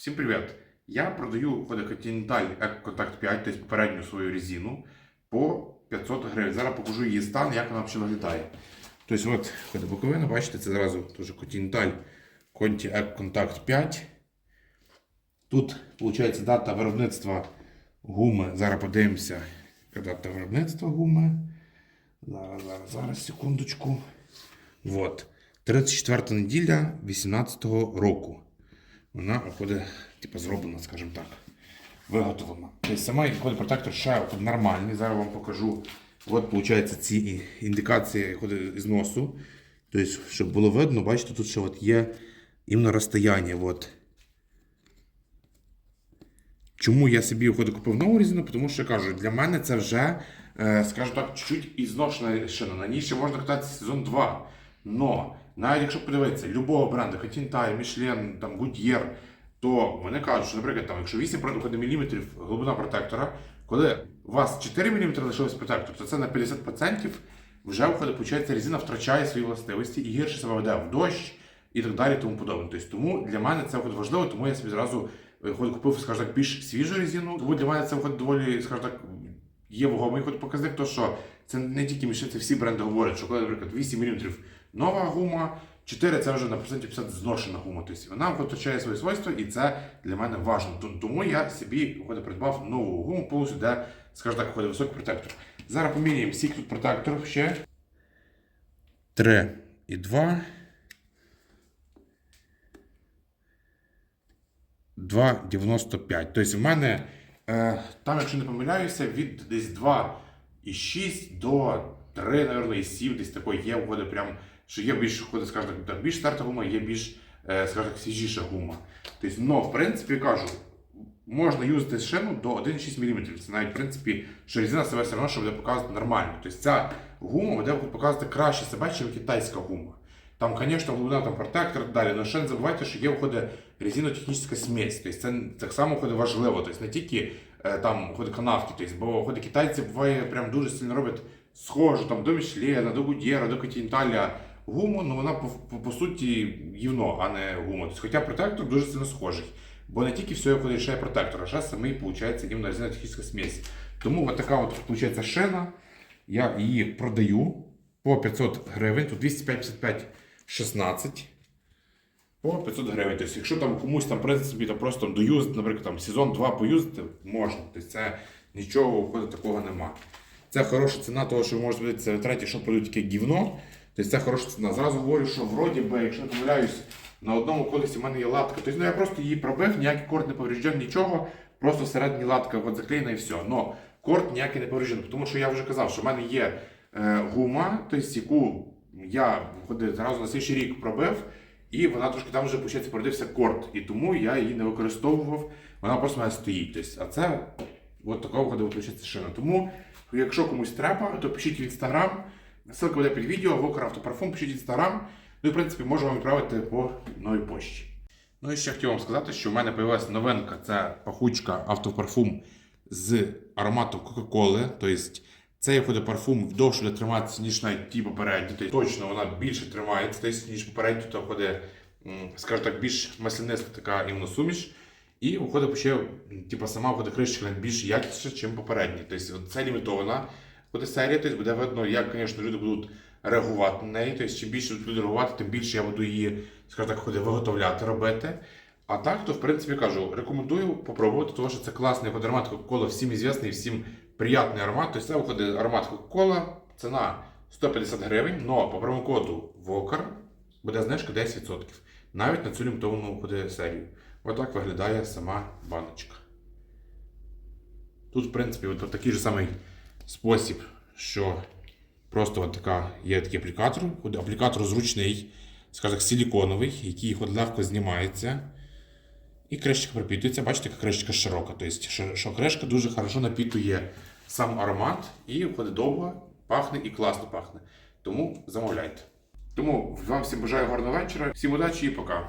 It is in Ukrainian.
Всім привіт! Я продаю Continental Eco Contact 5, тобто попередню свою резину, по 500 гривень. Зараз покажу її стан, як вона взагалі виглядає. Тобто, от боковина, бачите, це зразу теж Continental Conti Eco Contact 5. Тут, виходить, дата виробництва гуми. Зараз подивимося, дата виробництва гуми. Зараз, зараз, зараз, секундочку. Вот. 34 неділя 18-го року. Вона виходить, типу, зроблена, скажімо так. Виготовлена. Тобто сама протектор ще нормальний. Зараз вам покажу. От, виходить, ці індикації виходить, зносу. Тобто, щоб було видно, бачите, тут ще от є іменно розстояння. От. Чому я собі виходить, купив нову резину? Тому що кажу, для мене це вже, е, скажімо так, чуть-чуть і зношена шина. На ній ще можна кататися сезон 2. Но навіть якщо подивитися любого бренду, Continental, Michelin, там, Goodyear, то вони кажуть, що, наприклад, там, якщо 8 виходить, міліметрів глибина протектора, коли у вас 4 мм лишилось протектор, то це на 50% вже виходить, резина втрачає свої властивості і гірше себе веде в дощ і так далі, тому подобне. Тобто, тому для мене це виходить, важливо, тому я собі зразу виходить, купив, скажімо так, більш свіжу резину. Тому для мене це виходить доволі, скажімо так, є вагомий хоч показник, то що це не тільки це всі бренди говорять, що коли, наприклад, 8 мм нова гума, 4 це вже на проценті 50 зношена гума. Тобто вона втрачає свої свойства, і це для мене важливо. Тому я собі виходить, придбав нову гуму, повністю, де, скажімо так, виходить високий протектор. Зараз поміряємо скільки тут протекторів ще. 3 і 2. 2,95. Тобто в мене е, там, якщо не помиляюся, від десь 2,6 до 3, мабуть, і 7, десь такої є виходить прям, що є більш, виходить, скажімо так, більш старта гума, є більш, е, скажімо так, свіжіша гума. Тобто, ну, в принципі, кажу, можна юзати шину до 1,6 мм. Це навіть, в принципі, що резина себе все одно, що буде показувати нормально. Тобто ця гума буде показувати краще себе, ніж китайська гума. Там, звісно, глибина там протектор далі. Але ще не забувайте, що є виходить резинотехнічна смесь. Тобто це так само виходить важливо. Тобто не тільки е, там виходить канавки, тобто, бо виходить китайці буває прям дуже сильно роблять схожу там до Мішлена, до Гудєра, до Континенталя гуму, ну вона по, по, по суті гівно, а не гума. Тобто, хоча протектор дуже сильно схожий. Бо не тільки все ще протектор, а ще самий, виходить, іменно резинотехнічна смесь. Тому от така от, виходить, шина. Я її продаю по 500 гривень, тут 255 16 по 500 гривень. Тобто, якщо там комусь там принципі там просто там доюзати, наприклад, там сезон 2 поюзати, можна. Тобто це нічого такого нема. Це хороша ціна, того, що ви можете в треті, що продають таке гівно. Тобто це хороша ціна. Зразу говорю, що вроді би, якщо не помиляюсь, на одному колесі в мене є латка. Тобто ну, я просто її пробив, ніякий корд не поврежден, нічого. Просто всередині латка от заклеєна і все. Но корд ніякий не повреждений, тому що я вже казав, що в мене є е, гума, тобто, яку я виходить, зразу на слідчий рік пробив, і вона трошки там вже почається породився корд. І тому я її не використовував, вона просто в мене стоїть. Тобто, а це от такого виходить шина. Тому, якщо комусь треба, то пишіть в інстаграм. Ссылка буде під відео, Вокер Автопарфум, пишіть інстаграм. Ну і в принципі можу вам відправити по новій пошті. Ну і ще хотів вам сказати, що в мене з'явилася новинка це пахучка автопарфум з ароматом Кока-Коли. Тобто цей виходить парфум буде триматися, ніж навіть ті попередні. Тобто точно вона більше тримається, тобто, ніж попередні, то виходить, скажімо так, більш масляниста така іменно суміш. І виходить типу, сама виходить кришечка більш якісніша, ніж попередні. Тобто це лімітована буде серія, тобто буде видно, як, звісно, люди будуть реагувати на неї. Тобто, чим більше будуть люди реагувати, тим більше я буду її, скажімо так, виготовляти, робити. А так, то в принципі кажу, рекомендую попробувати, тому що це класний аромат Кока-Кола, всім звісний, всім приятний аромат. Тобто це виходить аромат Кока-Кола, ціна 150 гривень, але по промокоду VOKER буде знижка 10%. Навіть на цю лімітовану виходить серію. Отак виглядає сама баночка. Тут, в принципі, от такий же самий спосіб, що просто от така є такий аплікатор. Аплікатор зручний, скажімо силіконовий, який от легко знімається. І кришечка пропітується. Бачите, яка кришечка широка. Тобто, що, кришка дуже хорошо напітує сам аромат і виходить довго, пахне і класно пахне. Тому замовляйте. Тому вам всім бажаю гарного вечора, всім удачі і пока.